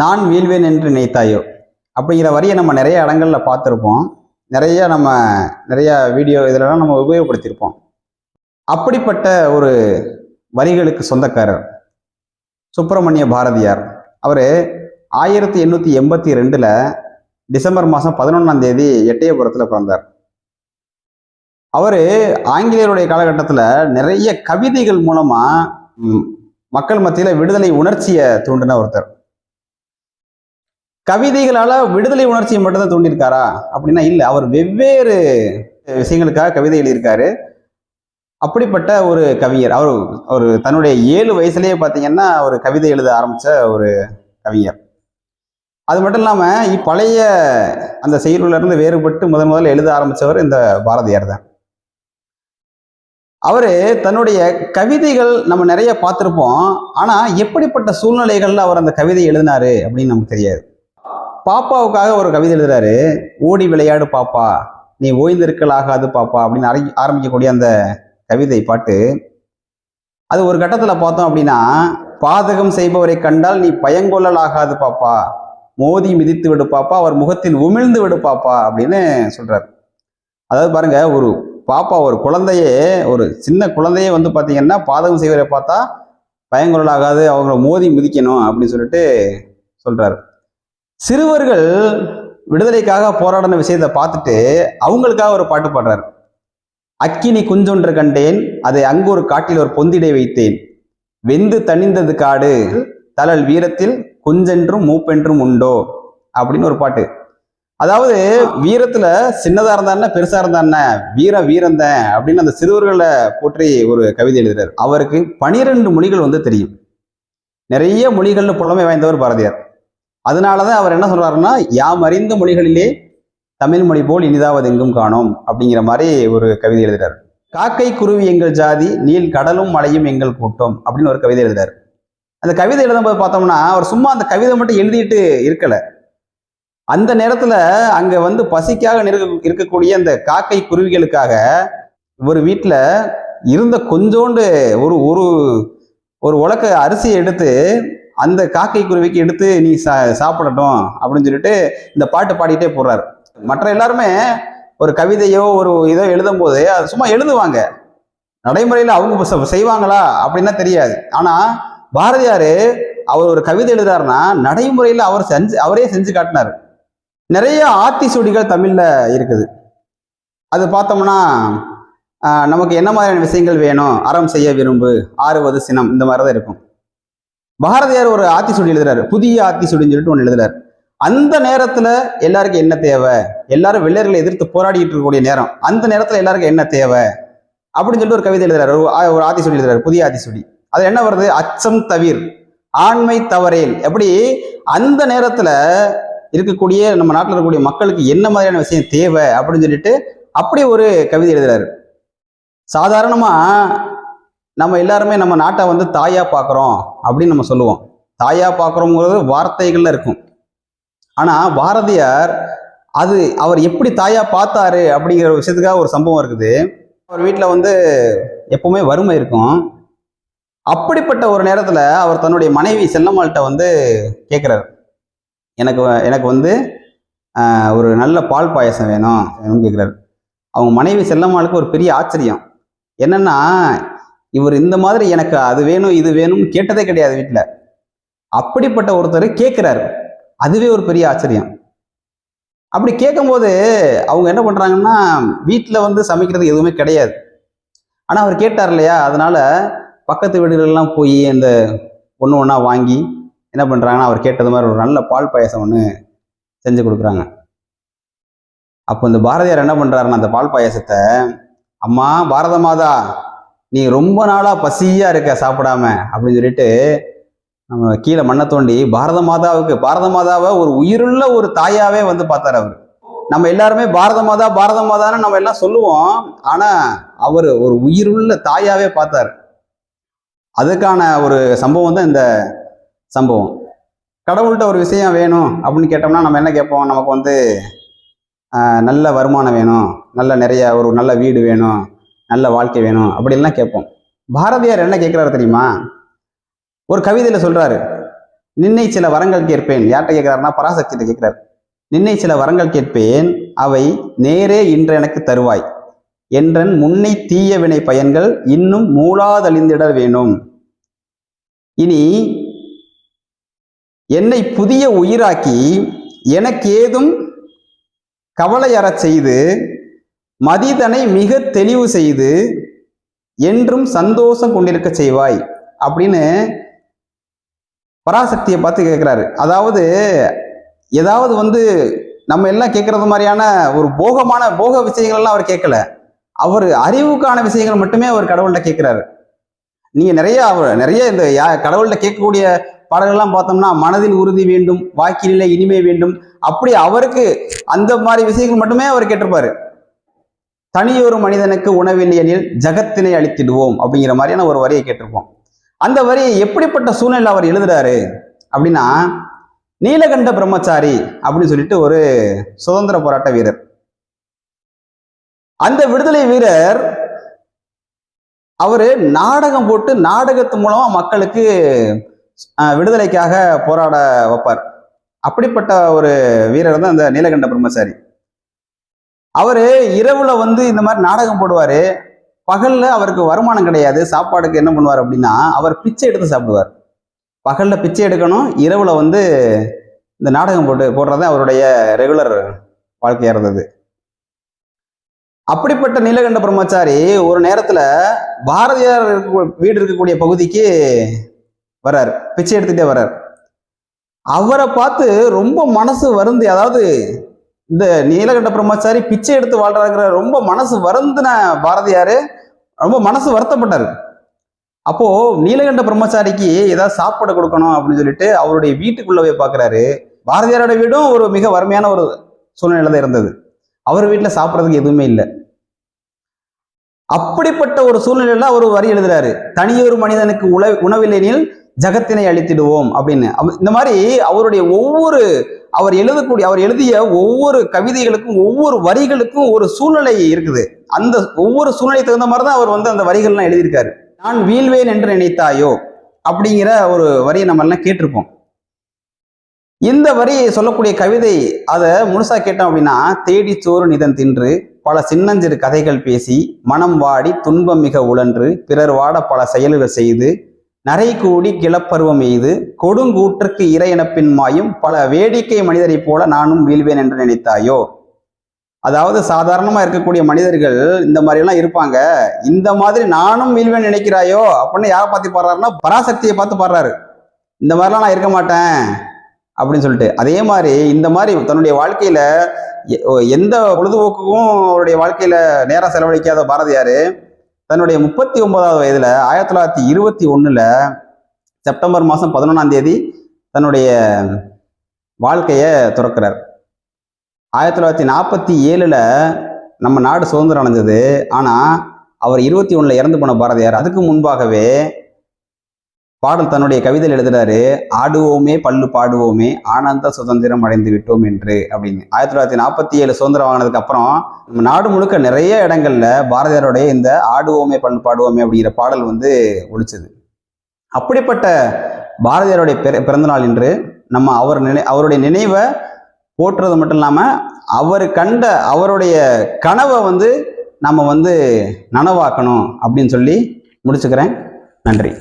நான் வீழ்வேன் என்று நினைத்தாயோ? அப்படிங்கிற வரியை நம்ம நிறைய இடங்களில் பார்த்துருப்போம். நிறைய நம்ம நிறைய வீடியோ இதிலலாம் நம்ம உபயோகப்படுத்தியிருப்போம். அப்படிப்பட்ட ஒரு வரிகளுக்கு சொந்தக்காரர் சுப்பிரமணிய பாரதியார். அவர் ஆயிரத்தி எண்ணூற்றி எண்பத்தி ரெண்டில் டிசம்பர் மாதம் பதினொன்றாம் தேதி எட்டயபுரத்தில் பிறந்தார். அவர் ஆங்கிலேயருடைய காலகட்டத்தில் நிறைய கவிதைகள் மூலமாக மக்கள் மத்தியில் விடுதலை உணர்ச்சியை தூண்டின ஒருத்தர். கவிதைகளால் விடுதலை உணர்ச்சியை மட்டும்தான் தூண்டியிருக்காரா? அப்படின்னா இல்லை. அவர் வெவ்வேறு விஷயங்களுக்காக கவிதை எழுதியிருக்காரு. அப்படிப்பட்ட ஒரு கவிஞர். அவர் அவர் தன்னுடைய ஏழு வயசுலேயே பார்த்தீங்கன்னா ஒரு கவிதை எழுத ஆரம்பித்த ஒரு கவிஞர். அது மட்டும் இல்லாமல் இப்பழைய அந்த செயலிலிருந்து வேறுபட்டு முதன் முதல்ல எழுத ஆரம்பித்தவர் இந்த பாரதியார் தான். அவர் தன்னுடைய கவிதைகள் நம்ம நிறைய பார்த்துருப்போம். ஆனால் எப்படிப்பட்ட சூழ்நிலைகளில் அவர் அந்த கவிதை எழுதினாரு அப்படின்னு நமக்கு தெரியாது. பாப்பாவுக்காக ஒரு கவிதை எழுதுறாரு ஓடி விளையாடு பாப்பா நீ ஓய்ந்திருக்கலாகாது பாப்பா அப்படின்னு அரை ஆரம்பிக்கக்கூடிய அந்த கவிதை பாட்டு. அது ஒரு கட்டத்தில் பார்த்தோம் அப்படின்னா பாதகம் செய்பவரை கண்டால் நீ பயங்கொள்ளலாகாது பாப்பா மோதி மிதித்து விடு பாப்பா அவர் முகத்தில் உமிழ்ந்து விடு பாப்பா அப்படின்னு சொல்றாரு. அதாவது பாருங்க ஒரு பாப்பா ஒரு குழந்தையே ஒரு சின்ன குழந்தையே வந்து பார்த்தீங்கன்னா பாதகம் செய்வரை பார்த்தா பயங்கொள்ளலாகாது அவங்கள மோதி மிதிக்கணும் அப்படின்னு சொல்லிட்டு சொல்றாரு. சிறுவர்கள் விடுதலைக்காக போராடின விஷயத்தை பார்த்துட்டு அவங்களுக்காக ஒரு பாட்டு பாடுறாரு. அக்கினி குஞ்சொன்று கண்டேன் அதை அங்கு ஒரு காட்டில் ஒரு பொந்திடை வைத்தேன். வெந்து தணிந்தது காடு தளல் வீரத்தில் குஞ்சென்றும் மூப்பென்றும் உண்டோ? அப்படின்னு ஒரு பாட்டு. அதாவது வீரத்துல சின்னதா இருந்தா பெருசா இருந்தா வீர வீரந்தேன் அப்படின்னு அந்த சிறுவர்களை போற்றி ஒரு கவிதை எழுதுறாரு. அவருக்கு பனிரெண்டு மொழிகள் வந்து தெரியும். நிறைய மொழிகள்னு புலமை வாய்ந்தவர் பாரதியார். அதனாலதான் அவர் என்ன சொல்றாருன்னா யாம் அறிந்த மொழிகளிலே தமிழ் மொழி போல் இனிதாவது எங்கும் காணோம் அப்படிங்கிற மாதிரி ஒரு கவிதை எழுதுறாரு. காக்கை குருவி எங்கள் ஜாதி நீல் கடலும் மலையும் எங்கள் கூட்டம் அப்படின்னு ஒரு கவிதை எழுதுறாரு. அந்த கவிதை எழுதும்போது பார்த்தோம்னா அவர் சும்மா அந்த கவிதை மட்டும் எழுதிட்டு இருக்கல. அந்த நேரத்துல அங்க வந்து பசிக்காக இருக்கக்கூடிய அந்த காக்கை குருவிகளுக்காக ஒரு வீட்டுல இருந்த கொஞ்சோண்டு ஒரு ஒரு ஒரு உலக்க அரிசியை எடுத்து அந்த காக்கை குருவிக்கு எடுத்து நீ சா சாப்பிடட்டும் அப்படின்னு சொல்லிட்டு இந்த பாட்டு பாடிட்டே போடுறாரு மற்ற எல்லாருமே ஒரு கவிதையோ ஒரு இதோ எழுதும் போது அது சும்மா எழுதுவாங்க. நடைமுறையில் அவங்க செய்வாங்களா அப்படின்னா தெரியாது. ஆனா பாரதியார் அவர் ஒரு கவிதை எழுதுறாருன்னா நடைமுறையில் அவர் செஞ்சு அவரே செஞ்சு காட்டினார். நிறைய ஆத்தி சுடிகள் தமிழில் இருக்குது. அது பார்த்தோம்னா நமக்கு என்ன மாதிரியான விஷயங்கள் வேணும்? அறம் செய்ய விரும்பு ஆறுவது சினம் இந்த மாதிரி தான் இருக்கும். பாரதியார் ஒரு ஆத்திசுடி எழுதுறாரு. புதிய ஆத்திசுடின்னு சொல்லிட்டு ஒன்று எழுதுறாரு. அந்த நேரத்துல எல்லாருக்கும் என்ன தேவை? எல்லாரும் வெள்ளையர்களை எதிர்த்து போராடிட்டு இருக்கக்கூடிய நேரம். அந்த நேரத்துல எல்லாருக்கும் என்ன தேவை? அப்படின்னு சொல்லிட்டு ஒரு கவிதை எழுதுறாரு. ஒரு ஆ- ஒரு எழுதுறாரு. புதிய ஆத்திசுடி அது என்ன வருது? அச்சம் தவிர் ஆண்மை தவறேல். எப்படி? அந்த நேரத்துல இருக்கக்கூடிய நம்ம நாட்டில் இருக்கக்கூடிய மக்களுக்கு என்ன மாதிரியான விஷயம் தேவை? அப்படின்னு சொல்லிட்டு அப்படி ஒரு கவிதை எழுதுறாரு. சாதாரணமா நம்ம எல்லாருமே நம்ம நாட்டை வந்து தாயா பார்க்குறோம் அப்படின்னு நம்ம சொல்லுவோம். தாயா பார்க்குறோங்கிறது வார்த்தைகள்ல இருக்கும். ஆனா பாரதியார் அது அவர் எப்படி தாயா பார்த்தாரு அப்படிங்கிற விஷயத்துக்காக ஒரு சம்பவம் இருக்குது. அவர் வீட்டில் வந்து எப்பவுமே வறுமை இருக்கும். அப்படிப்பட்ட ஒரு நேரத்தில் அவர் தன்னுடைய மனைவி செல்லம்மாள்கிட்ட வந்து கேட்குறாரு எனக்கு எனக்கு வந்து ஒரு நல்ல பால் பாயசம் வேணும் வேணும்னு கேட்குறாரு அவங்க மனைவி செல்லம்மாளுக்கு ஒரு பெரிய ஆச்சரியம். என்னன்னா இவர் இந்த மாதிரி எனக்கு அது வேணும் இது வேணும்னு கேட்டதே கிடையாது வீட்டில் அப்படிப்பட்ட ஒருத்தர் கேட்குறாரு. அதுவே ஒரு பெரிய ஆச்சரியம். அப்படி கேட்கும்போது அவங்க என்ன பண்ணுறாங்கன்னா வீட்டில் வந்து சமைக்கிறது எதுவுமே கிடையாது. ஆனால் அவர் கேட்டார் இல்லையா அதனால் பக்கத்து வீடுகளெல்லாம் போய் அந்த ஒன்று ஒன்றா வாங்கி என்ன பண்ணுறாங்கன்னா அவர் கேட்டது மாதிரி ஒரு நல்ல பால் பாயசம் ஒன்று செஞ்சு கொடுக்குறாங்க. அப்போ இந்த பாரதியார் என்ன பண்ணுறாருன்னா அந்த பால் பாயசத்தை அம்மா பாரத மாதா நீ ரொம்ப நாளாக பசியாக இருக்க சாப்பிடாம அப்படின்னு சொல்லிட்டு நம்ம கீழே மண்ணை தோண்டி பாரத மாதாவுக்கு பாரத மாதாவை ஒரு உயிருள்ள ஒரு தாயாவே வந்து பார்த்தாரு அவர். நம்ம எல்லாருமே பாரத மாதா பாரத மாதான்னு நம்ம எல்லாம் சொல்லுவோம். ஆனால் அவர் ஒரு உயிருள்ள தாயாவே பார்த்தார். அதுக்கான ஒரு சம்பவம் தான் இந்த சம்பவம். கடவுள்கிட்ட ஒரு விஷயம் வேணும் அப்படின்னு கேட்டோம்னா நம்ம என்ன கேட்போம்? நமக்கு வந்து நல்ல வருமானம் வேணும். நல்ல நிறைய ஒரு நல்ல வீடு வேணும். நல்ல வாழ்க்கை வேணும் அப்படின்லாம் கேட்போம். பாரதியார் என்ன கேட்குறாரு தெரியுமா? ஒரு கவிதையில் சொல்றாரு நின்னை சில வரங்கள் கேட்பேன். யார்கிட்ட கேட்கிறாருன்னா பராசக்திகிட்ட கேட்கிறார். நின்னை சில வரங்கள் கேட்பேன் அவை நேரே இன்று எனக்கு தருவாய். என்றன் முன்னை தீய வினை பயன்கள் இன்னும் மூளாதழிந்திட வேணும். இனி என்னை புதிய உயிராக்கி எனக்கு ஏதும் கவலையறச் செய்து மதிதனை மிக தெளிவு செய்து என்றும் சந்தோஷம் கொண்டிருக்க செய்வாய் அப்படின்னு பராசக்தியை பார்த்து கேட்குறாரு. அதாவது ஏதாவது வந்து நம்ம எல்லாம் கேட்கறது மாதிரியான ஒரு போகமான போக விஷயங்கள்லாம் அவர் கேட்கல. அவர் அறிவுக்கான விஷயங்கள் மட்டுமே அவர் கடவுள்கிட்ட கேட்குறாரு. நீங்கள் நிறைய அவர் நிறைய இந்த யா- கடவுள்கிட்ட கேட்கக்கூடிய பாடல்கள்லாம் பார்த்தோம்னா மனதில் உறுதி வேண்டும் வாக்கிலே இனிமை வேண்டும் அப்படி அவருக்கு அந்த மாதிரி விஷயங்கள் மட்டுமே அவர் கேட்டிருப்பாரு. தனியொரு மனிதனுக்கு உணவில்லையெனில் ஜகத்தினை அழித்திடுவோம் அப்படிங்கிற மாதிரியான ஒரு வரியை கேட்டிருப்போம். அந்த வரியை எப்படிப்பட்ட சூழ்நிலை அவர் எழுதுறாரு? அப்படின்னா நீலகண்ட பிரம்மச்சாரி அப்படின்னு சொல்லிட்டு ஒரு சுதந்திர போராட்ட வீரர். அந்த விடுதலை வீரர் அவரு நாடகம் போட்டு நாடகத்து மூலமா மக்களுக்கு விடுதலைக்காக போராட வைப்பார். அப்படிப்பட்ட ஒரு வீரர் தான் அந்த நீலகண்ட பிரம்மச்சாரி. அவர் இரவுல வந்து இந்த மாதிரி நாடகம் போடுவார். பகலில் அவருக்கு வருமானம் கிடையாது. சாப்பாடுக்கு என்ன பண்ணுவார் அப்படின்னா அவர் பிச்சை எடுத்து சாப்பிடுவார். பகலில் பிச்சை எடுக்கணும் இரவில் வந்து இந்த நாடகம் போட்டு போடுறது அவருடைய ரெகுலர் வாழ்க்கையாக இருந்தது. அப்படிப்பட்ட நீலகண்ட பிரம்மச்சாரி ஒரு நேரத்தில் பாரதியார் இருக்க- வீடு இருக்கக்கூடிய பகுதிக்கு வர்றார். பிச்சை எடுத்துகிட்டே வர்றார். அவரை பார்த்து ரொம்ப மனசு வருந்தி அதாவது இந்த நீலகண்ட பிரம்மச்சாரி பிச்சை எடுத்து வாழ்றாங்கிற ரொம்ப மனசு வருந்தின பாரதியாரு. ரொம்ப மனசு வருத்தப்பட்டாரு. அப்போ நீலகண்ட பிரம்மச்சாரிக்கு ஏதாவது சாப்பாடு கொடுக்கணும் அப்படின்னு சொல்லிட்டு அவருடைய வீட்டுக்குள்ள போய் பாக்குறாரு பாரதியாரோட வீடும் ஒரு மிக வறுமையான ஒரு சூழ்நிலை தான் இருந்தது. அவர் வீட்டுல சாப்பிட்றதுக்கு எதுவுமே இல்லை. அப்படிப்பட்ட ஒரு சூழ்நிலையில அவர் வரி எழுதுறாரு. தனியொரு மனிதனுக்கு உண உணவில்லைனில் ஜகத்தினை அழித்திடுவோம் அப்படின்னு. இந்த மாதிரி அவருடைய ஒவ்வொரு அவர் எழுதக்கூடிய அவர் எழுதிய ஒவ்வொரு கவிதைகளுக்கும் ஒவ்வொரு வரிகளுக்கும் ஒரு சூழ்நிலை இருக்குது. அந்த ஒவ்வொரு சூழ்நிலை தகுந்த மாதிரி தான் அவர் வந்து அந்த வரிகள்லாம் எழுதியிருக்காரு. நான் வீழ்வேன் என்று நினைத்தாயோ? அப்படிங்கிற ஒரு வரியை நம்ம எல்லாம் கேட்டிருப்போம். இந்த வரியை சொல்லக்கூடிய கவிதை அதை முழுசா கேட்டோம் அப்படின்னா தேடி சோறு நிதன் தின்று பல சின்னஞ்சிறு கதைகள் பேசி மனம் வாடி துன்பம் மிக உழன்று பிறர் வாட பல செயல்கள் செய்து நரை கூடி கிளப்பருவம் எய்து கொடுங்கூற்றுக்கு இறை எனப்பின் மாயும் பல வேடிக்கை மனிதரைப் போல நானும் வீழ்வேன் என்று நினைத்தாயோ? அதாவது சாதாரணமா இருக்கக்கூடிய மனிதர்கள் இந்த மாதிரி எல்லாம் இருப்பாங்க. இந்த மாதிரி நானும் வீழ்வேன் நினைக்கிறாயோ? அப்படின்னு யாரை பார்த்து பாடுறாருன்னா பராசக்தியை பார்த்து பாடுறாரு. இந்த மாதிரிலாம் நான் இருக்க மாட்டேன் அப்படின்னு சொல்லிட்டு. அதே மாதிரி இந்த மாதிரி தன்னுடைய வாழ்க்கையில எந்த பொழுதுபோக்குக்கும் அவருடைய வாழ்க்கையில நேரம் செலவழிக்காத பாரதியார். தன்னுடைய முப்பத்தி ஒன்பதாவது வயதுல ஆயிரத்தி தொள்ளாயிரத்தி இருபத்தி ஒண்ணுல செப்டம்பர் மாதம் பதினொன்றாம் தேதி தன்னுடைய வாழ்க்கையை துறக்கிறார். ஆயிரத்தி தொள்ளாயிரத்தி நாற்பத்தி ஏழுல நம்ம நாடு சுதந்திரம் அடைஞ்சது. ஆனால் அவர் இருபத்தி ஒன்றில் இறந்து போன பாரதியார். அதுக்கு முன்பாகவே பாடல் தன்னுடைய கவிதையில் எழுதுறாரு ஆடுவோமே பல்லு பாடுவோமே ஆனந்த சுதந்திரம் அடைந்து விட்டோம் என்று அப்படின்னு. ஆயிரத்தி தொள்ளாயிரத்தி நாற்பத்தி ஏழு சுதந்திரம் வாங்கினதுக்கு அப்புறம் நம்ம நாடு முழுக்க நிறைய இடங்கள்ல பாரதியாருடைய இந்த ஆடுவோமே பல்லு பாடுவோமே அப்படிங்கிற பாடல் வந்து ஒழிச்சது அப்படிப்பட்ட பாரதியாருடைய பிற பிறந்தநாள் இன்று நம்ம அவர் நினை அவருடைய நினைவை போற்றுறது மட்டும் இல்லாமல் அவர் கண்ட அவருடைய கனவை வந்து நம்ம வந்து நனவாக்கணும் அப்படின்னு சொல்லி முடிச்சுக்கிறேன். நன்றி.